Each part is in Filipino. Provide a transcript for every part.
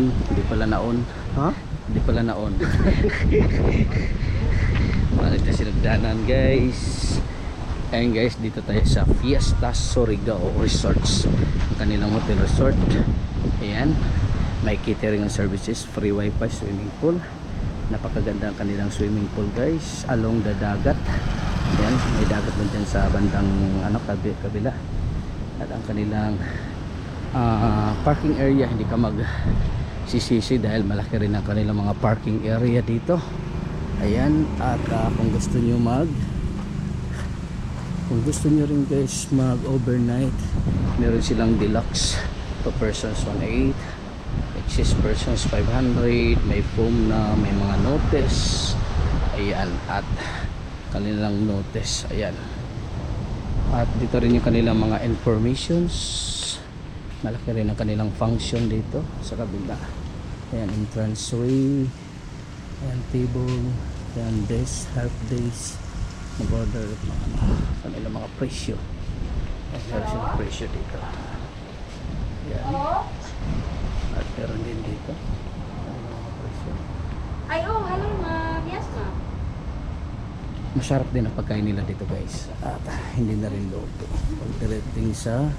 naon. Hindi pala naon. Ha? Hindi pala naon. Bakit na sinagdanan guys? Ayan guys, dito tayo sa Fiesta Surigao Resorts. Ang kanilang hotel resort. Ayan. May catering and services, free wifi, swimming pool. Napakaganda ang kanilang swimming pool guys. Along the dagat. Ayan, may dagat din dyan sa bandang ano, kabi- kabila. At ang kanilang ah, parking area, hindi ka mag sisisi dahil malaki rin ang kanilang mga parking area dito. Ayan, at ah, kung gusto nyo mag kung gusto nyo rin guys mag overnight meron silang deluxe. Per persons 1.8 excess persons 500 may foam na may mga notice. Ayan at kanilang notice. Ayan. At dito rin yung kanilang mga informations malaki rin ang kanilang function dito sa kabila. Ayan entrance way. Ayan table. Ayan desk half days mag-order at mga ano, kanilang mga presyo. Ayan meron presyo dito. Ayan at meron din dito kanilang mga presyo Ay, oh, hello ma'am. Yes, ma'am. Masarap din ang pagkain nila dito guys. At ah, hindi na rin loto pagdating sa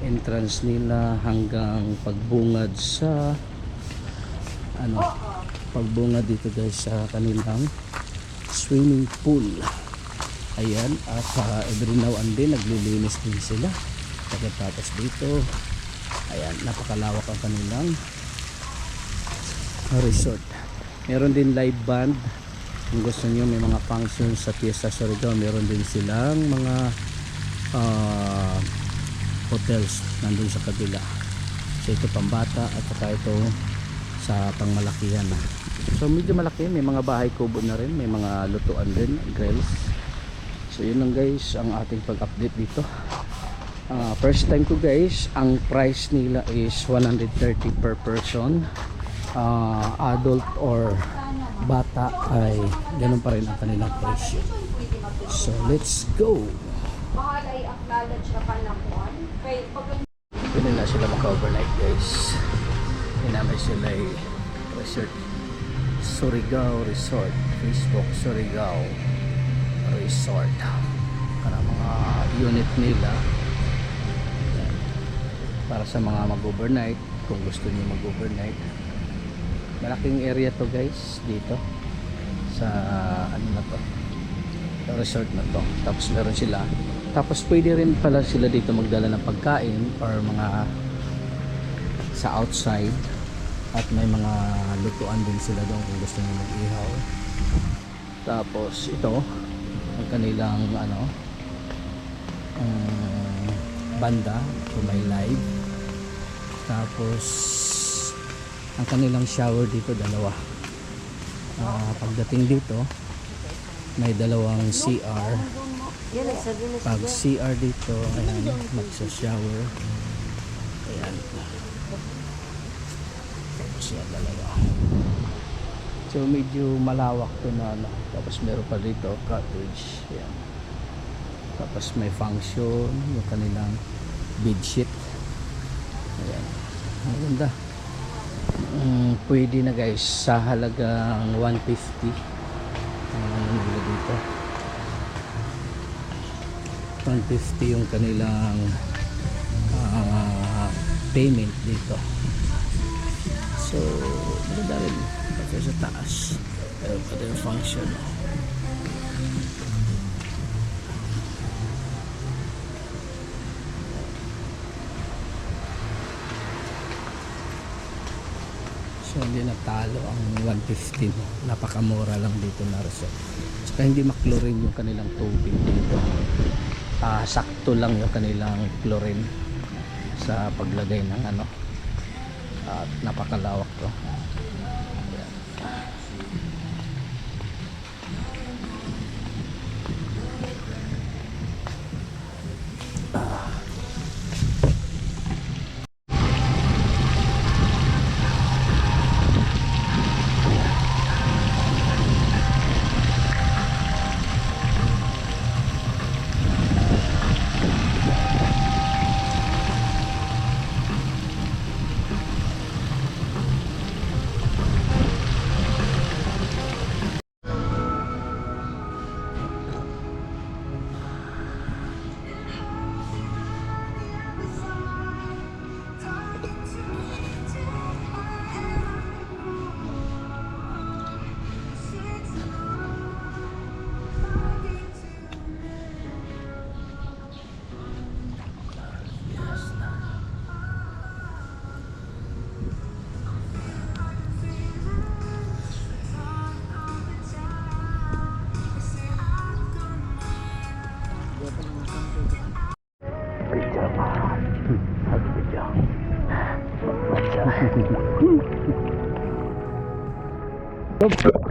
entrance nila hanggang pagbungad sa ano pagbungad dito guys sa kanilang swimming pool. Ayan at uh, every now and then naglilinis din sila. Pagkatapos dito ayan napakalawak ang kanilang resort. Meron din live band kung gusto nyo may mga functions sa Fiesta Surigao meron din silang mga ah, hotels nandun sa kabila. So ito pambata at saka ito sa pangmalakihan so medyo malaki. May mga bahay kubo na rin. May mga lutuan din grills. So yun lang guys ang ating pag-update dito. Ah, first time ko guys. Ang price nila is 130 per person Ah, adult or bata ay ganun pa rin ang kanilang presyo so let's go ay acknowledge na panahon. Kaya pag Pwede na sila maka-overnight guys. Hinamay sila ay resort. Surigao Resort. Facebook Surigao Resort. Para mga unit nila. Para sa mga mag-overnight. Kung gusto niyo mag-overnight. Malaking area to guys. Dito. Sa ano na to. Resort na to. Tapos meron sila tapos pwede rin pala sila dito magdala ng pagkain or mga sa outside at may mga lutuan din sila doon kung gusto nyo mag-ihaw. Tapos ito ang kanilang ano um, banda kung may live. Tapos ang kanilang shower dito dalawa. Ah, pagdating dito may dalawang CR pag CR dito ayan magsa-shower ayan. Tapos yan dalawa. So medyo malawak to na ano. tapos meron pa dito cottage. Ayan. Tapos may function yung kanilang bedsheet. Ayan. Maganda mm, pwede na guys. Sa halagang 150 ang ano nila dito 150 yung kanilang ah, payment dito. So maganda rin. Kasi sa taas pero pa rin function so hindi natalo ang 150 mo napakamura lang dito na resort. Saka hindi maklorin yung kanilang tubig dito. Ah, sakto lang yung kanilang chlorine sa paglagay ng ano. At napakalawak to. Nope.